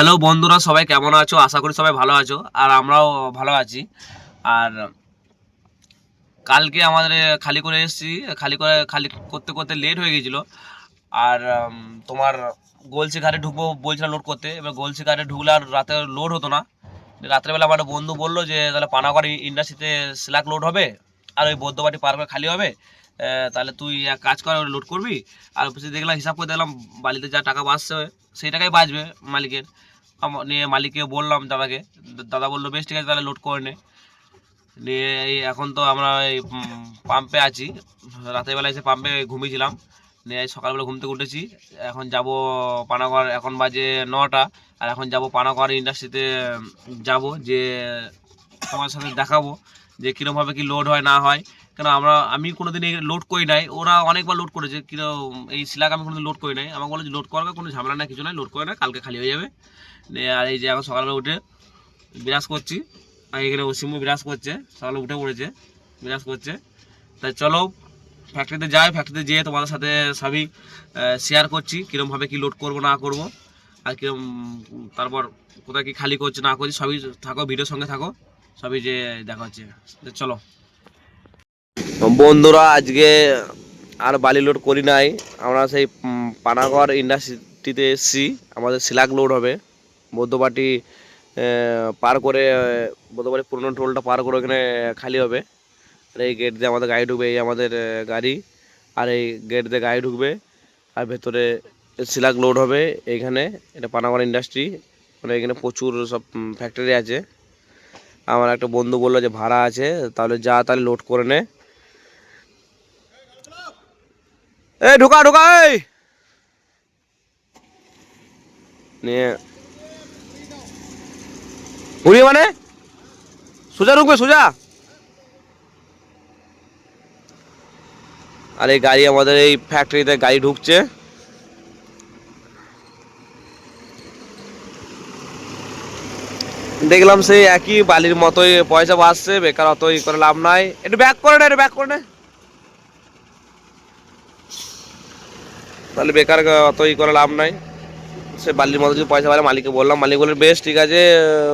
Hello বন্ধুরা, সবাই কেমন আছো? আশা করি সবাই ভালো আছো, আর আমরাও ভালো আছি। আর কালকে আমাদের খালি করে এসেছি, খালি করে, খালি করতে করতে লেট হয়ে গেছিল। আর তোমার গোলসি ঘাটে ঢুকবো বলছিলাম লোড করতে। এবার গোলসি ঘাটে ঢুকলে আর রাতে লোড হতো না। রাত্রেবেলা আমার বন্ধু বলল যে, তাহলে পানাগড় ইন্ডাস্ট্রিতে স্ল্যাক লোড হবে, আর ওই বৌদ্ধবাটি পার করে খালি হবে। তাহলে তুই এক কাজ কর লোড করবি। আর দেখলাম, হিসাব করে দেখলাম, বালিতে যা টাকা বাঁচছে, সেই টাকাই বাঁচবে মালিকের। নিয়ে মালিককে বললাম দাদাকে, দাদা বলল, বেশ, ঠিক আছে, তাহলে লোড করে নে। নিয়ে এখন তো আমরা এই পাম্পে আছি। রাতের বেলা এসে পাম্পে ঘুমিয়েছিলাম। নিয়ে সকালবেলা ঘুম থেকে উঠেছি। এখন যাব পানাগড়, এখন বাজে নটা। আর এখন যাব পানাগড় ইন্ডাস্ট্রিতে যাব যে তোমার সাথে দেখাবো যে কীরকমভাবে কি লোড হয়, না হয়। কেন আমরা, আমি কোনোদিন এই লোড করি নাই। ওরা অনেকবার লোড করেছে কীরকম এই সিলাক আমি কোনোদিন লোড করি নাই। আমাকে বলে যে লোড করার কোনো ঝামেলা না কিছু নাই লোড করে না, কালকে খালি হয়ে যাবে। আর এই যে এখন সকালবেলা উঠে বিরাজ করছি। আর এখানে অসীমও বিরাজ করছে সকালে উঠে পড়েছে, বিরাজ করছে। তাই চলো ফ্যাক্টরিতে যাই ফ্যাক্টরিতে যেয়ে তোমাদের সাথে সবই শেয়ার করছি কীরমভাবে কি লোড করব, না করব, আর কীরম, তারপর কোথায় কি খালি করছে, না করছি, সবই থাকো ভিডিওর সঙ্গে থাকো, সবই যে দেখা হচ্ছে। চলো। বন্ধুরা, আজকে আর বালি লোড করি নাই। আমরা সেই পানাগড় ইন্ডাস্ট্রিতে এসেছি। আমাদের সিলাক লোড হবে। বৌদ্ধবাটি পার করে বৌদ্ধবাটি পুরনো টোলটা পার করে ওখানে খালি হবে। আর এই গেট দিয়ে আমাদের গাড়ি ঢুকবে, এই আমাদের গাড়ি। আর এই গেট দিয়ে গাড়ি ঢুকবে। আর ভেতরে সিলাক লোড হবে এইখানে এটা পানাগড় ইন্ডাস্ট্রি। মানে এখানে প্রচুর সব ফ্যাক্টরি আছে। আমার একটা বন্ধু বলল যে ভাড়া আছে, তাহলে যা তাহলে লোড করে নে। এই, ঢোকা ঢোকা, এই। নিয়ে ঘুরিয়ে মানে? সোজা ঢুকবে, সোজা? আর এই গাড়ি আমাদের এই ফ্যাক্টরিতে গাড়ি ঢুকছে। দেখলাম সেই একই বালির মতোই পয়সা বাঁচছে বেকার অত ই করে লাভ নাই। একটু ব্যাক করে না, একটু ব্যাক করে না। তাহলে বেকার অত ই করে লাভ নাই। সে বালির মতো যদি পয়সা পারে মালিককে বললাম, মালিক বললেন, বেশ, ঠিক আছে,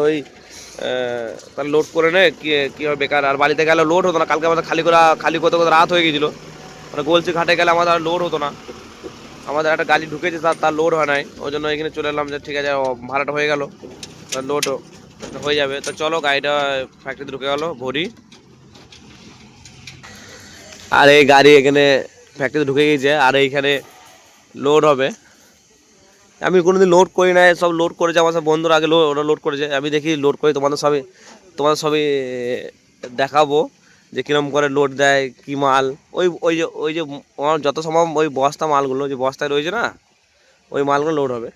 ওই তাহলে লোড করে নে, কি কি হবে বেকার? আর বালিতে গেলে লোড হতো না, কালকে আমাদের খালি করে, খালি করতে করতে রাত হয়ে গেছিল। মানে গোলসি ঘাটে গেলে আমাদের আর লোড হতো না। আমাদের একটা গাড়ি ঢুকেছে, তার তার লোড হয় নাই। ওই জন্য এখানে চলে এলাম যে, ঠিক আছে ভাড়াটা হয়ে গেল, তার লোড হয়ে যাবে। তো চলো, গাড়িটা ফ্যাক্টরিতে ঢুকে গেলো, ভরি। আর এই গাড়ি এখানে ফ্যাক্টরিতে ঢুকে গিয়েছে, আর এইখানে লোড হবে। আমি কোনোদিন লোড করি না সব লোড করেছে আমার সব বন্ধুরা, আগে ওরা লোড করেছে। আমি দেখি লোড করি, তোমাদের সবই তোমাদের সবই দেখাবো যে কিরম করে লোড দেয়, কি মাল। ওই ওই যে ওই যে আমার যত সম্ভব ওই বস্তা মালগুলো যে বস্তায় রয়েছে না, ওই মালগুলো লোড হবে।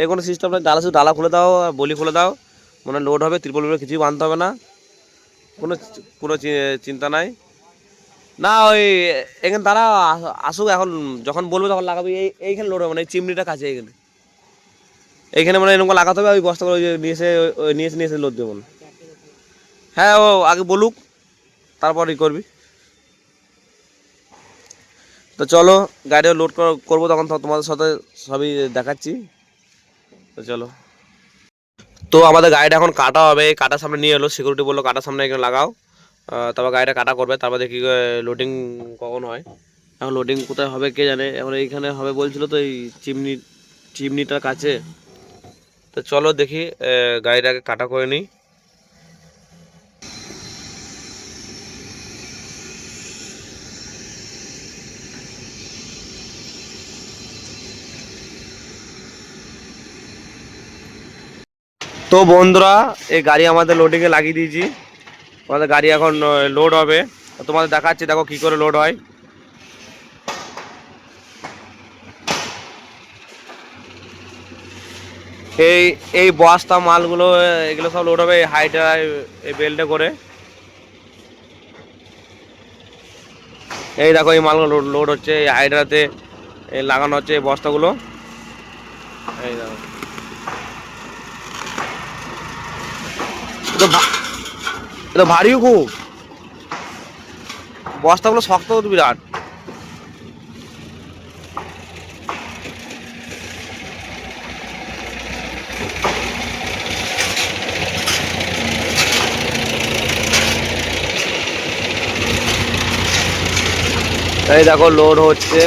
এই কোনো সিস্টেম নেই, ডালা শুধু ডালা খুলে দাও বলি খুলে দাও, মনে লোড হবে, ত্রিপল কিছুই বানতে হবে না। কোনো কোনো চিন্তা নাই। না, ওই এখানে তারা আসুক, এখন যখন বলবে তখন লাগাবে। এই, এইখানে লোড হবে না এই চিমনিটা কাছে এখানে। এইখানে মানে এরকম লাগাতে হবে, ওই ওই যে নিয়ে এসে নিয়ে এসে নিয়ে এসে লোড দেবো হ্যাঁ ও আগে বলুক, তারপর ই করবি। তো চলো গাড়িও লোড করব তখন তোমাদের সাথে সবই দেখাচ্ছি। তো চলো। তো আমাদের গাড়িটা এখন কাটা হবে, কাটার সামনে নিয়ে এলো সিকিউরিটি বলল কাটার সামনে এখানে লাগাও। তারপর গাড়িটা কাটা করবে, তারপর দেখি লোডিং কখন হয়। এখন লোডিং কোথায় হবে কে জানে? এখন এইখানে হবে বলছিল তো এই চিমনি, চিমনিটার কাছে। তো চলো দেখি গাড়িটাকে কাটা করে নিই। তো বন্ধুরা, এই গাড়ি আমাদের লোডিংয়ে লাগিয়ে দিয়েছি। আমাদের গাড়ি এখন লোড হবে। তোমাদের দেখাচ্ছি, দেখো কি করে লোড হয়। এই এই বস্তা মালগুলো, এগুলো সব লোড হবে এই হাইটা এই বেল্টে করে। এই দেখো, এই মালগুলো লোড হচ্ছে, এই হাইড্রাতে লাগানো হচ্ছে এই বস্তাগুলো। এই দেখো। এটা ভারী খুব বস্তাগুলো শক্ত হতো বিরাট। এই দেখো লোড হচ্ছে।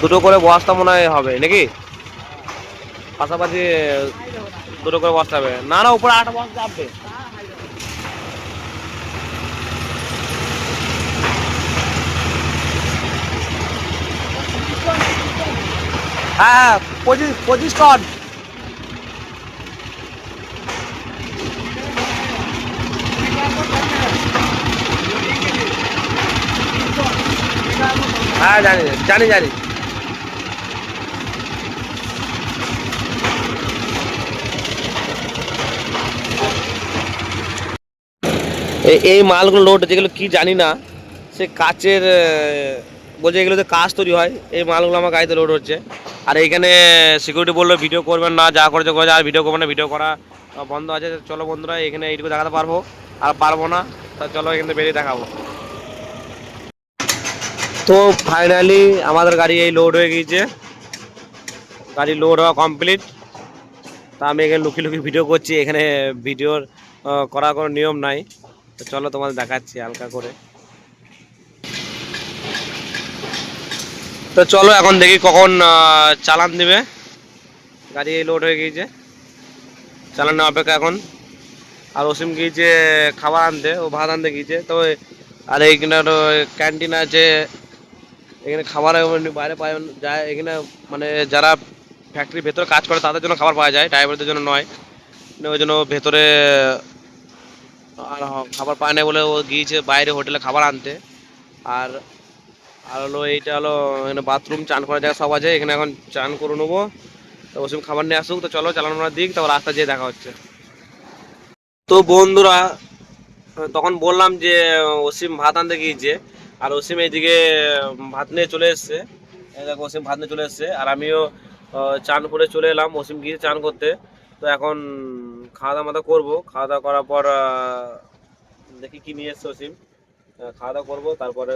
দুটো করে বস্তা মনে হয় হবে, নাকি? পাশাপাশি দুটো করে বস্তা হবে না না, উপরে আট বস্তা যাবে হ্যাঁ হ্যাঁ পঁচিশ পঁচিশ টন। হ্যাঁ জানি জানি জানি। এই মালগুলো লোড যেগুলো কি জানি না। সে কাচের বলছে এগুলোতে কাজ তৈরি হয়, এই মালগুলো আমার গাড়িতে লোড হচ্ছে। আর এইখানে সিকিউরিটি বলল, ভিডিও করবেন না, যা করেছে করেছে, আর ভিডিও করবেন না, ভিডিও করা বন্ধ আছে। চলো বন্ধুরা, এখানে এইটুকু দেখাতে পারব, আর পারব না, তা চলো এখানে বেরিয়ে দেখাবো। তো ফাইনালি আমাদের গাড়ি এই লোড হয়ে গিয়েছে। গাড়ি লোড হওয়া কমপ্লিট তা আমি এখানে লুকিয়ে লুকিয়ে ভিডিও করছি, এখানে ভিডিওর করার কোনো নিয়ম নাই। তো চলো তোমাদের দেখাচ্ছি হালকা করে। তো চলো এখন দেখি কখন চালান দিবে। গাড়ি লোড হয়ে গিয়েছে। চালানো অপেক্ষা এখন। আর অসীম গিয়েছে খাবার আনতে, ও ভাত আনতে গিয়েছে। তো আর এইখানে ক্যান্টিন আছে। এখানে খাবার বাইরে পাওয়া যায়। এখানে মানে যারা ফ্যাক্টরির ভেতরে কাজ করে, তাদের জন্য খাবার পাওয়া যায়। ড্রাইভারদের জন্য নয়। মানে ওই জন্য ভেতরে আর খাবার পায় না বলে ও গিয়েছে বাইরে হোটেলে খাবার আনতে। আর আর হলো এইটা হলো, এখানে বাথরুম, চান করার জায়গা সব আছে, এখানে এখন চান করে নেব। তো ওসব খাবার নিয়ে আসুক, তো চলো, চালানোর দিক, তারপর রাস্তা যেয়ে দেখা হচ্ছে। তো বন্ধুরা তখন বললাম যে অসীম ভাত আনতে গিয়েছে, আর অসীম এইদিকে ভাত নিয়ে চলে এসছে। দেখো অসীম ভাত নিয়ে চলে এসছে, আর আমিও চান করে চলে এলাম অসীম গিয়ে চান করতে। তো এখন খাওয়া দাওয়া মাথা করব। খাওয়া দাওয়া করার পর দেখি কি নিয়ে এসছে অসীম খাওয়া দাওয়া করব, তারপরে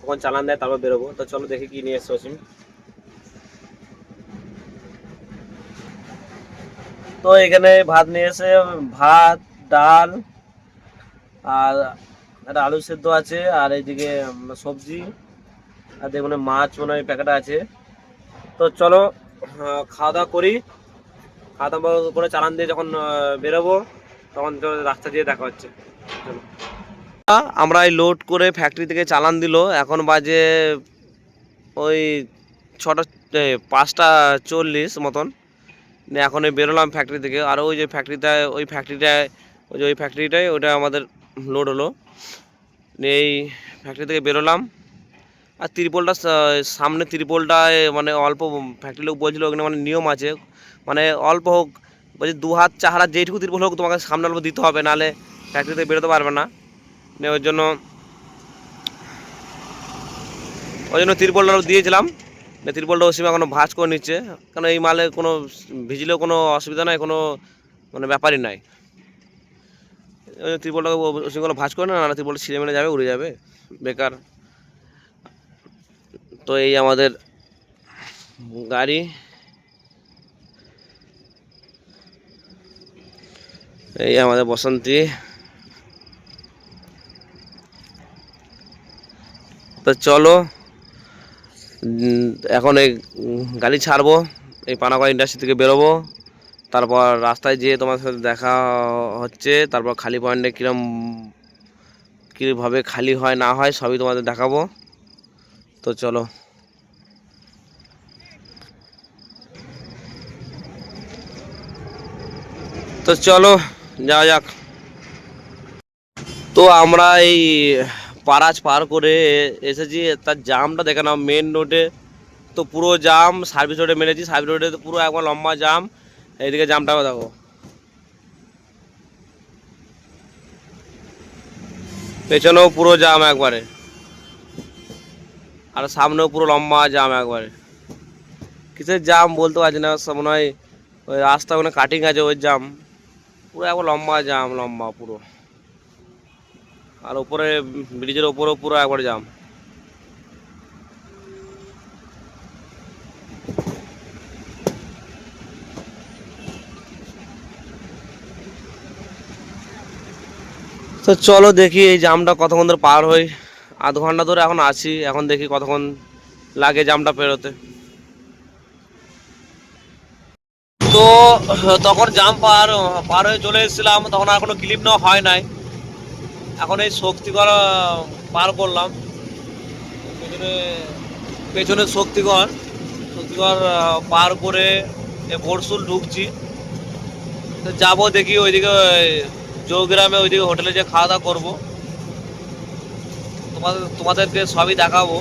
কখন চালান দেয় তারপর বেরোবো। তো চলো দেখি কি নিয়ে এসছে অসীম তো এখানে ভাত নিয়ে এসে, ভাত, ডাল আর একটা আলু সেদ্ধ আছে আর এইদিকে সবজি। আর দেখুন, মাছ মনে হয় প্যাকেট আছে। তো চলো খাওয়া দাওয়া করি। খাওয়া দাওয়া করে চালান দিয়ে যখন বেরোবো, তখন রাস্তা দিয়ে দেখা হচ্ছে। আমরা এই লোড করে ফ্যাক্টরি থেকে চালান দিল। এখন বাজে ওই ছটা পাঁচটা চল্লিশ মতন। এখন এই বেরোলাম ফ্যাক্টরি থেকে। আর ওই যে ফ্যাক্টরিটায় ওই ফ্যাক্টরিটায় ওই যে ওই ফ্যাক্টরিটায় ওটা আমাদের লোড হলো। এই ফ্যাক্টরি থেকে বেরোলাম। আর তিরপলটা সামনে তিরপলটায় মানে অল্প ফ্যাক্টরি লোক বলছিল, ওখানে মানে নিয়ম আছে। মানে অল্প হোক, বলছি দু হাত, চার হাত যেইটুকু তিরপল হোক তোমাকে সামনে অল্প দিতে হবে, নাহলে ফ্যাক্টরিতে বেরোতে পারবে না। ওই জন্য ওই জন্য তিরপলটা দিয়েছিলাম। তিরপলটা ওসীম এখনও ভাঁজ করে নিচ্ছে। কারণ এই মালে কোনো ভিজলেও কোনো অসুবিধা নাই, কোনো মানে ব্যাপারই নাই। তিরপলটাকে ওসীমগুলো ভাঁজ করে না না তিরপলটা ছিঁড়ে মেরে যাবে, উড়ে যাবে। বেকার। তো এই আমাদের গাড়ি। এই আমাদের বসন্তী। তো চলো এখন এই গাড়ি ছাড়বো, এই পানাগড় ইন্ডাস্ট্রি থেকে বেরোবো। তারপর রাস্তায় যেয়ে তোমার সাথে দেখা হচ্ছে, তারপর খালি পয়েন্টে কীরম, কীভাবে খালি হয়, না হয় সবই তোমাদের দেখাবো। তো চলো। তো চলো যাওয়া যাক। তো আমরা এই পারাজ পার করে এসেছি, তার জামটা দেখে নাও মেন রোডে তো পুরো জাম সার্ভিস রোডে মেরেছি সার্ভিস রোডে তো পুরো একবার লম্বা জাম এইদিকে জামটাও দেখো। পেছনেও পুরো জাম একবারে। আর সামনেও পুরো লম্বা জাম একবারে। কিসের জাম বলতে পারছি না মনে হয় ওই রাস্তা ওখানে কাটিং আছে ওই জাম পুরো একবার লম্বা জাম লম্বা পুরো। আর উপরে, ব্রিজের ওপরেও পুরো একবার জাম তো চলো দেখি এই জামটা কতক্ষণ ধরে পার হই। আধ ঘণ্টা ধরে এখন আছি, এখন দেখি কতক্ষণ লাগে জামটা পেরোতে। তো, তখন জাম পার পার হয়ে চলে এসেছিলাম, তখন আর কোনো ক্লিপ নেওয়া হয় নাই। এখন এই শক্তিগড় পার করলাম। পেছনে পেছনে শক্তিগড় শক্তিগড় পার করে এ বরসুল ঢুকছি। যাব দেখি ওইদিকে জৌগ্রামে ওইদিকে হোটেলে যে খাওয়া দাওয়া করব। তোমাদের, তোমাদেরকে সবই দেখাবো।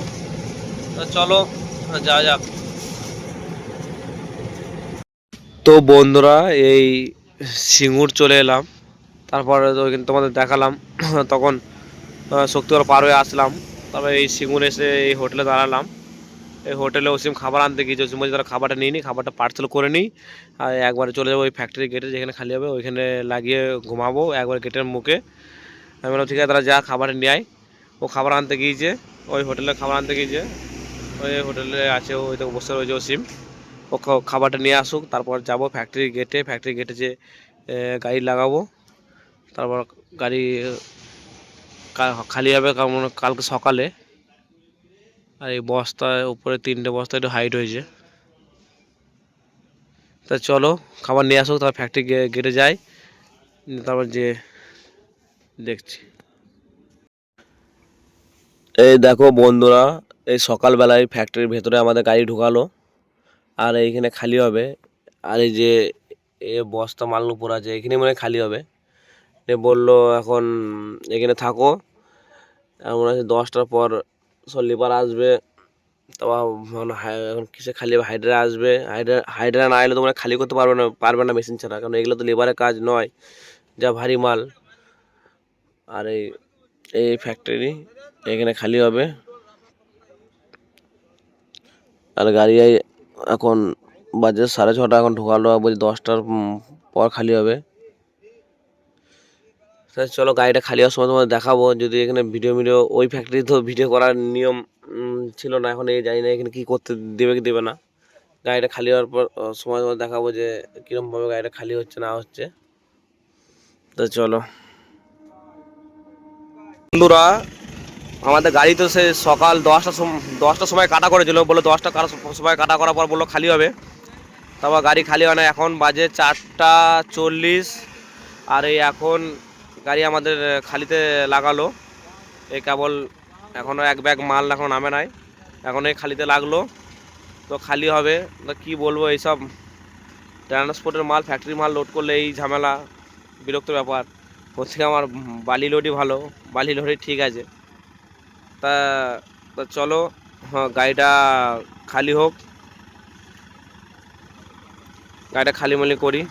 চলো যা যাক। তো বন্ধুরা, এই সিঙ্গুর চলে এলাম। তারপরে তো তোমাদের দেখালাম, তখন শক্তিগড় পার হয়ে আসলাম। তারপরে এই সিঙ্গুর এসে এই হোটেলে দাঁড়ালাম। এই হোটেলে ওসিম খাবার আনতে গিয়েছে ওসিম বলছে তারা খাবারটা নিয়ে নিই খাবারটা পার্সেল করে নিই আর একবারে চলে যাব ওই ফ্যাক্টরি গেটে যেখানে খালি হবে, ওইখানে লাগিয়ে ঘুমাবো একবার গেটের মুখে। আমি বললাম, ঠিক আছে তারা যা খাবার নিয়ে ও খাবার আনতে গিয়েছে, ওই হোটেলে খাবার আনতে গিয়েছে। ওই হোটেলে আছে, ওই তো বসে রয়েছে ওসিম। ও খাবারটা নিয়ে আসুক, তারপর যাব ফ্যাক্টরি গেটে ফ্যাক্টরি গেটে যে গাড়ি লাগাবো। তারপর গাড়ি খালি হবে কারণ কালকে সকালে। আর এই বস্তায় উপরে তিনটে বস্তা, একটু হাইট হয়েছে। তা চলো, খাবার নিয়ে আসুক, তারপর ফ্যাক্টরি গেটে যাই। তারপর যে, দেখছি। এই দেখো বন্ধুরা, এই সকালবেলায় ফ্যাক্টরির ভেতরে আমাদের গাড়ি ঢুকালো। আর এইখানে খালি হবে। আর এই যে, এ বস্তা মাল উপর আছে, এখানে মনে খালি হবে। বলল, এখন এখানে থাকো। মনে হচ্ছে দশটার পর সল্লিপার আসবে। তারপর মানে এখন কিসে খালি হাইড্রা আসবে। হাইড্রা হাইড্রা না এলে তো তোমরা খালি করতে পারবে না পারবে না মেশিন ছাড়া। কারণ এগুলো তো লেবারের কাজ নয়, যা ভারী মাল। আর এই এই ফ্যাক্টরি এখানে খালি হবে। আর গাড়ি এখন বাজে সাড়ে ছটা, এখন ঢোকালো বলছি দশটার পর খালি হবে। তা চলো গাড়িটা খালি হওয়ার সময় তোমাদের দেখাবো। যদি এখানে ভিডিও ভিডিও ওই ফ্যাক্টরি তো ভিডিও করার নিয়ম ছিল না, এখন এই জানি না এখানে কী করতে দেবে কি দেবে না। গাড়িটা খালি হওয়ার পর সময় তোমাদের দেখাবো যে কীরকমভাবে গাড়িটা খালি হচ্ছে না হচ্ছে। তো চলো। বন্ধুরা আমাদের গাড়ি তো সে সকাল দশটার সময় দশটার সময় কাটা করেছিল। বলে দশটা সময় কাটা করার পর বলল খালি হবে। তারপর গাড়ি খালি হয় না, এখন বাজে চারটা চল্লিশ। আর এই এখন গাড়ি আমাদের খালিতে লাগালো। এই কেবল এখনও এক ব্যাগ মাল এখন নামে নাই। এখন এই খালিতে লাগল। তো খালি হবে, তো কী বলব এইসব? ট্রান্সপোর্টের মাল ফ্যাক্টরি মাল লোড করলে এই ঝামেলা, বিরক্ত ব্যাপার। থেকে আমার বালি লোডই ভালো, বালি লোডই ঠিক আছে। তা তা চলো হ্যাঁ গাড়িটা খালি হোক। গাড়িটা খালি মালি করি।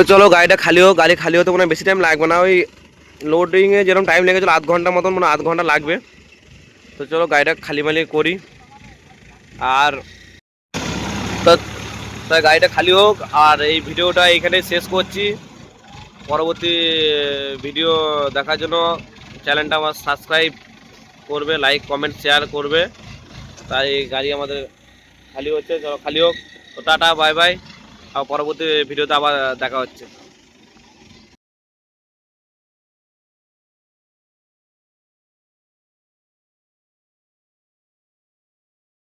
তো চলো গাড়িটা খালি হোক, গাড়ি খালি হতে মনে বেশি টাইম লাগবে না। ওই লোডিংয়ে যেরকম টাইম লেগেছিলো আধ ঘণ্টার মতন মনে আধ ঘণ্টা লাগবে। তো চলো গাড়িটা খালি মালি করি। আর তাই গাড়িটা খালি হোক, আর এই ভিডিওটা এইখানে শেষ করছি। পরবর্তী ভিডিও দেখার জন্য চ্যানেলটা আমার সাবস্ক্রাইব করবে লাইক কমেন্ট শেয়ার করবে। তাই গাড়ি আমাদের খালি হচ্ছে, চলো খালি হোক। তো টাটা বাই বাই আর পরবর্তী ভিডিওতে আবার দেখা হচ্ছে।